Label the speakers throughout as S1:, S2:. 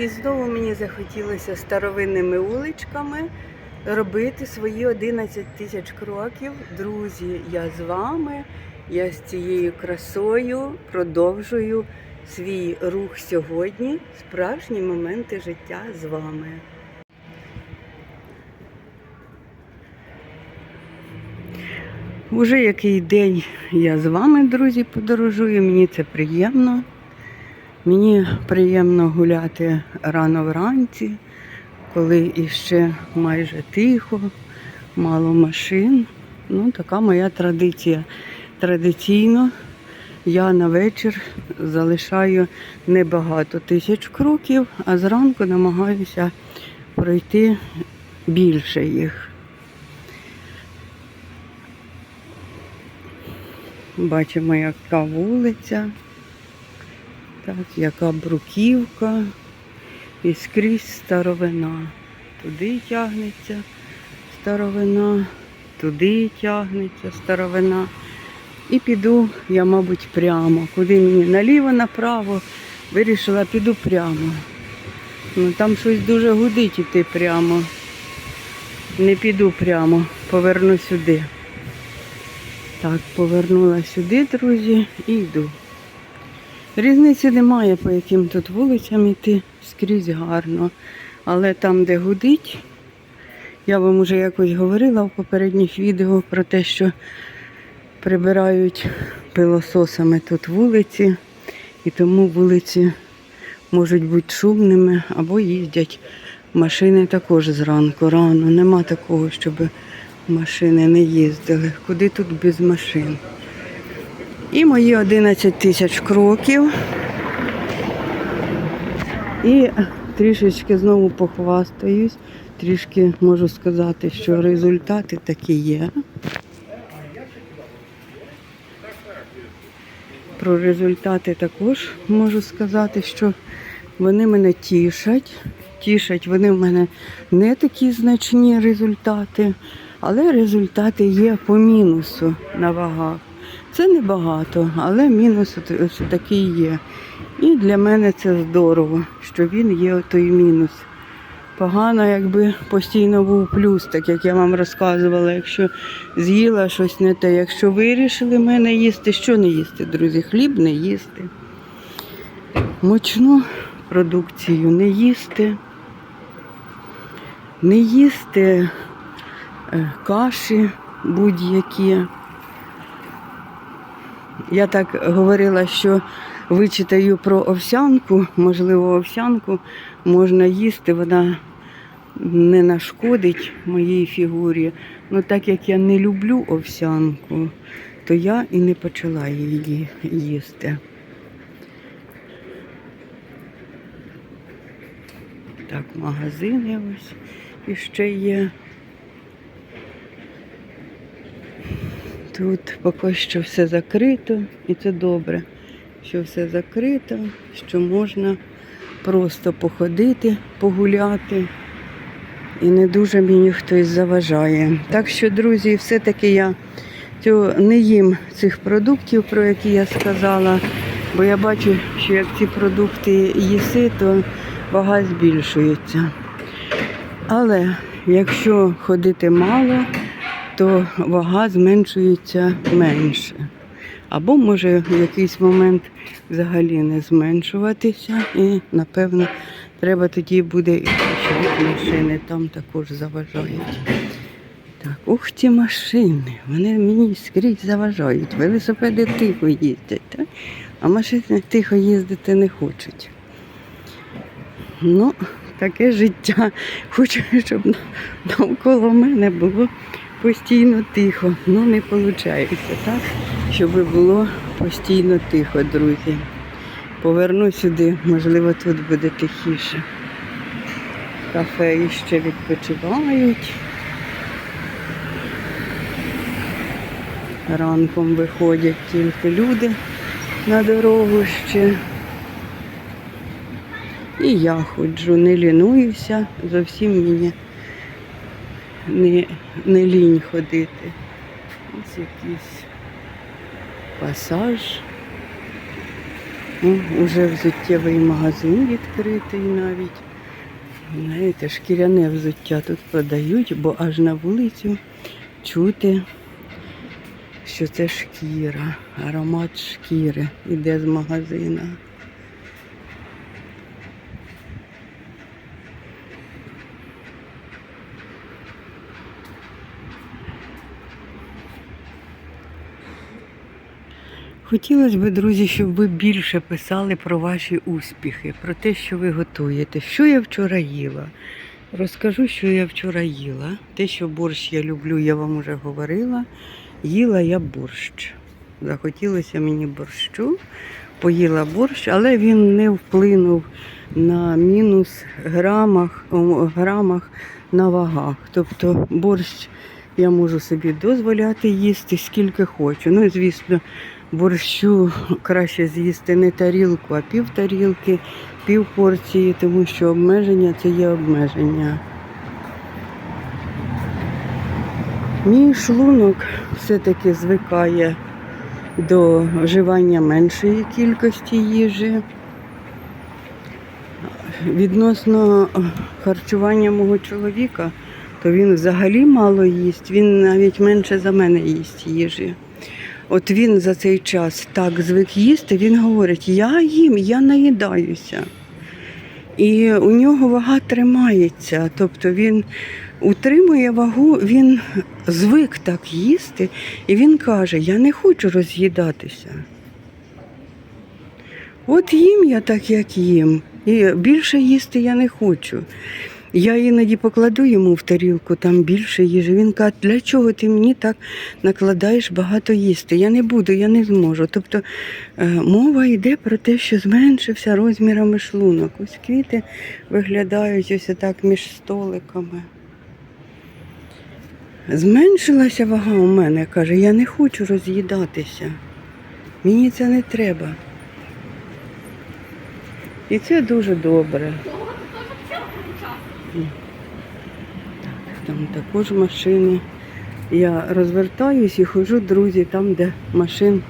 S1: І знову мені захотілося старовинними уличками робити свої 11 тисяч кроків. Друзі, я з вами, я з цією красою продовжую свій рух сьогодні. Справжні моменти життя з вами. Уже який день я з вами, друзі, подорожую. Мені це приємно. Мені приємно гуляти рано вранці, коли іще майже тихо, мало машин. Ну, така моя традиція. Традиційно я на вечір залишаю небагато тисяч кроків, а зранку намагаюся пройти більше їх. Бачимо, яка вулиця, так, яка бруківка і скрізь старовина. Туди тягнеться старовина, туди тягнеться старовина. І піду я, мабуть, прямо. Куди мені наліво, направо, вирішила, піду прямо. Ну там щось дуже гудить іти прямо. Не піду прямо, поверну сюди. Так, повернула сюди, друзі, і йду. Різниці немає, по яким тут вулицям йти, скрізь гарно. Але там, де гудить, я вам уже якось говорила в попередніх відео про те, що прибирають пилососами тут вулиці, і тому вулиці можуть бути шумними або їздять машини також зранку, рано. Нема такого, щоб машини не їздили. Куди тут без машин? І мої 11 тисяч кроків. І трішечки знову похвастаюсь. Трішки можу сказати, що результати такі є. Про результати також можу сказати, що вони мене тішать. Тішать, вони в мене не такі значні результати, але результати є по мінусу на вагах. Це небагато, але мінус ось такий є. І для мене це здорово, що він є той мінус. Погано, якби постійно був плюс, так як я вам розказувала, якщо з'їла щось не те. Якщо вирішили мене їсти, що не їсти, друзі? Хліб не їсти. Мучну продукцію не їсти. Не їсти е, каші будь-які. Я так говорила, що вичитаю про овсянку, можливо, овсянку можна їсти, вона не нашкодить моїй фігурі. Ну так як я не люблю овсянку, то я і не почала її їсти. Так, магазини ось іще є. Тут поки що все закрито, і це добре, що все закрито, що можна просто походити, погуляти. І не дуже мені хтось заважає. Так що, друзі, все-таки я не їм цих продуктів, про які я сказала, бо я бачу, що як ці продукти їси, то вага збільшується. Але якщо ходити мало, то вага зменшується менше. Або може в якийсь момент взагалі не зменшуватися. І, напевно, треба тоді буде і машини, там також заважають. Так, ух ті машини, вони мені скрізь заважають. Велосипеди тихо їздять, так? а машини тихо їздити не хочуть. Ну, таке життя. Хочу, щоб навколо мене було постійно тихо. Ну, не виходить, так? Щоб було постійно тихо, друзі. Поверну сюди, можливо, тут буде тихіше. Кафе іще відпочивають. Ранком виходять тільки люди на дорогу ще. І я ходжу, не лінуюся, зовсім мені не, не лінь ходити. Ось якийсь пасаж. Ну, уже взуттєвий магазин відкритий навіть. Знаєте, шкіряне взуття тут продають, бо аж на вулицю чути, що це шкіра, аромат шкіри іде з магазина. Хотілося б, друзі, щоб ви більше писали про ваші успіхи, про те, що ви готуєте. Що я вчора їла? Розкажу, що я вчора їла. Те, що борщ я люблю, я вам вже говорила. Їла я борщ. Захотілося мені борщу, поїла борщ, але він не вплинув на мінус грамах, грамах на вагах. Тобто борщ я можу собі дозволяти їсти скільки хочу. Ну, звісно, борщу краще з'їсти не тарілку, а пів тарілки, пів порції, тому що обмеження це є обмеження. Мій шлунок все-таки звикає до вживання меншої кількості їжі. Відносно харчування мого чоловіка, то він взагалі мало їсть, він навіть менше за мене їсть їжі. От він за цей час так звик їсти, він говорить, я їм, я наїдаюся. І у нього вага тримається. Тобто він утримує вагу, він звик так їсти, і він каже, я не хочу роз'їдатися. От їм я так, як їм. І більше їсти я не хочу. Я іноді покладу йому в тарілку там більше їжі. Він каже, для чого ти мені так накладаєш багато їсти? Я не буду, я не зможу. Тобто е, мова йде про те, що зменшився розмірами шлунок. Ось квіти виглядають ось так між столиками. Зменшилася вага у мене, каже, я не хочу роз'їдатися. Мені це не треба. І це дуже добре. Там також машини. Я розвертаюсь і ходжу, друзі, там, де машин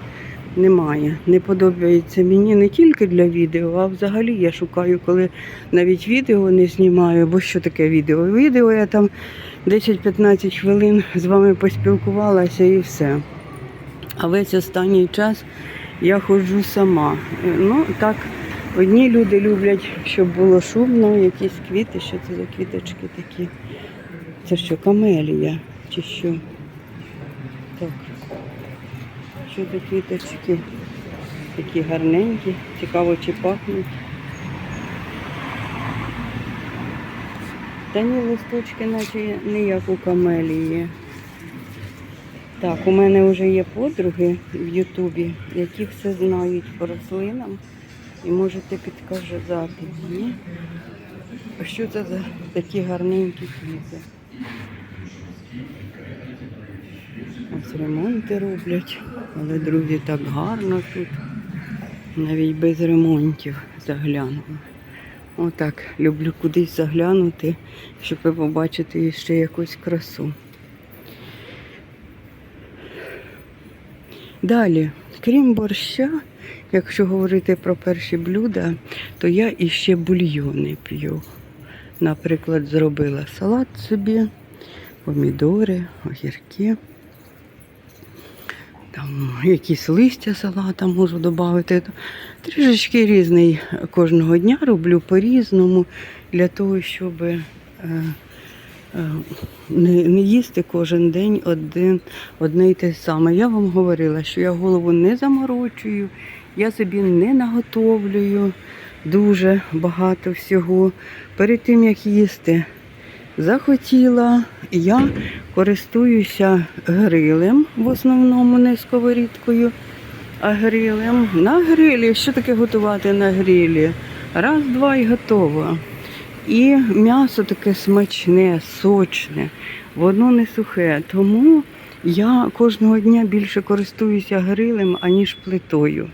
S1: немає. Не подобається мені не тільки для відео, а взагалі я шукаю, коли навіть відео не знімаю, бо що таке відео? Відео я там 10-15 хвилин з вами поспілкувалася і все. А весь останній час я ходжу сама. Ну, так, одні люди люблять, щоб було шумно, якісь квіти, що це за квіточки такі. Це що, камелія чи що? Так. Що за квіточки? Такі гарненькі, цікаво чи пахнуть. Та ні, листочки, наче не як у камелії. Так, у мене вже є подруги в Ютубі, які все знають по рослинам і можете підказати мені, що це за такі гарненькі квіти. Ось ремонти роблять, але друзі так гарно тут. Навіть без ремонтів заглянули. Отак, люблю кудись заглянути, щоб побачити ще якусь красу. Далі, крім борща, якщо говорити про перші блюда, то я іще бульйони п'ю. Наприклад, зробила салат собі, помідори, огірки. Там якісь листя салата можу додати. Трішечки різний кожного дня роблю по-різному для того, щоб е, не, не їсти кожен день один, одне й те саме. Я вам говорила, що я голову не заморочую, я собі не наготовлюю дуже багато всього. Перед тим як їсти захотіла, я користуюся грилем, в основному не сковорідкою, а грилем. На грилі, що таке готувати на грилі? Раз, два і готово. І м'ясо таке смачне, сочне, воно не сухе. Тому я кожного дня більше користуюся грилем, аніж плитою.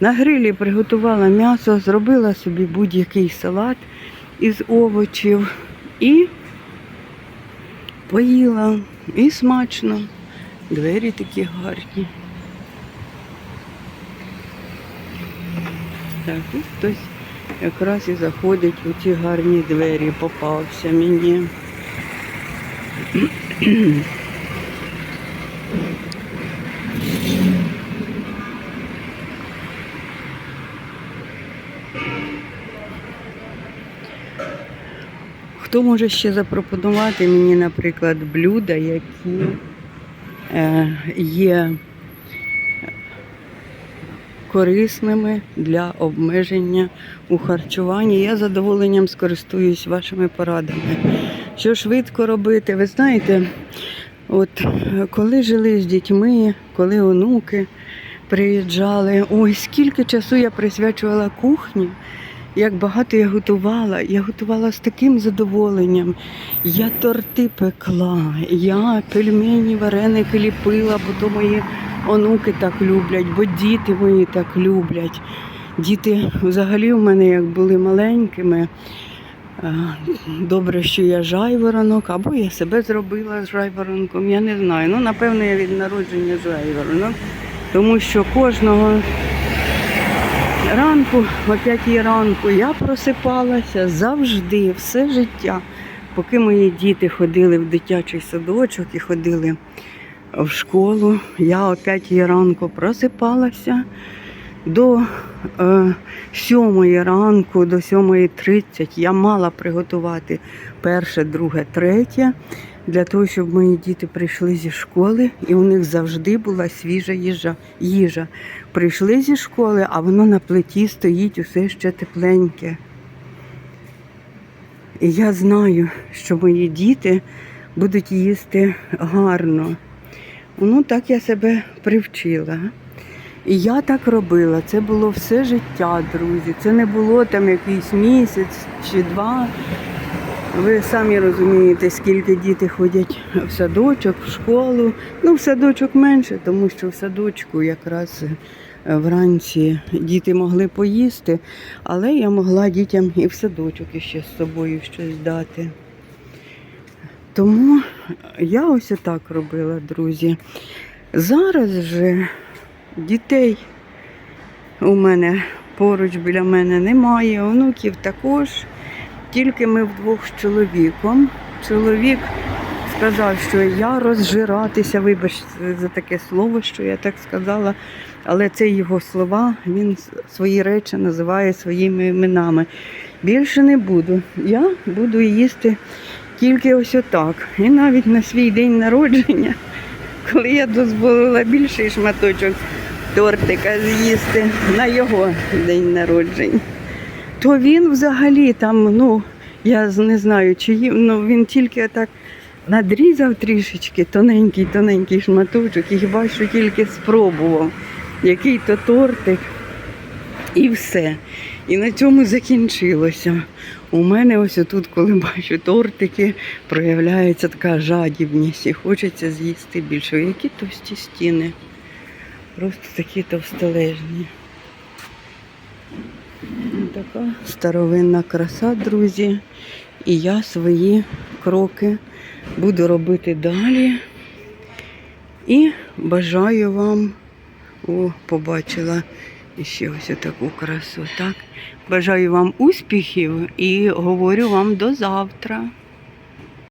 S1: На грилі приготувала м'ясо, зробила собі будь-який салат із овочів і поїла. І смачно. Двері такі гарні. Так, і хтось якраз і заходить у ці гарні двері, попався мені. Хто може ще запропонувати мені, наприклад, блюда, які е, є корисними для обмеження у харчуванні. Я задоволенням скористуюсь вашими порадами. Що швидко робити? Ви знаєте, от коли жили з дітьми, коли онуки приїжджали, ой, скільки часу я присвячувала кухні. Як багато я готувала, я готувала з таким задоволенням. Я торти пекла, я пельмені, вареники ліпила, бо то мої онуки так люблять, бо діти мої так люблять. Діти взагалі в мене як були маленькими. Добре, що я жайворонок, або я себе зробила з жайворонком, я не знаю. Ну, напевно, я від народження жайворонок, тому що кожного ранку, о п'ятій ранку, я просипалася завжди, все життя. Поки мої діти ходили в дитячий садочок і ходили в школу, я о п'ятій ранку просипалася до е, сьомої ранку, до сьомої тридцять я мала приготувати перше, друге, третє, для того, щоб мої діти прийшли зі школи, і у них завжди була свіжа їжа. їжа. Прийшли зі школи, а воно на плиті стоїть усе ще тепленьке. І я знаю, що мої діти будуть їсти гарно. Ну, так я себе привчила. І я так робила. Це було все життя, друзі. Це не було там якийсь місяць чи два. Ви самі розумієте, скільки діти ходять в садочок, в школу. Ну, в садочок менше, тому що в садочку якраз е, вранці діти могли поїсти, але я могла дітям і в садочок іще з собою щось дати. Тому я ось отак робила, друзі. Зараз же дітей у мене поруч біля мене немає, онуків також. Тільки ми вдвох з чоловіком. Чоловік сказав, що я розжиратися, вибачте за таке слово, що я так сказала, але це його слова, він свої речі називає своїми іменами. Більше не буду. Я буду їсти тільки ось отак. І навіть на свій день народження, коли я дозволила більший шматочок тортика з'їсти на його день народження то він взагалі там, ну, я не знаю, чи їв, ну він тільки так надрізав трішечки, тоненький, тоненький шматочок, і хіба що тільки спробував, який то тортик, і все. І на цьому закінчилося. У мене ось тут, коли бачу тортики, проявляється така жадібність і хочеться з'їсти більше. Які товсті стіни. Просто такі товстележні. Така старовинна краса, друзі. І я свої кроки буду робити далі. І бажаю вам, о, побачила ще ось таку красу. Так? Бажаю вам успіхів і говорю вам до завтра.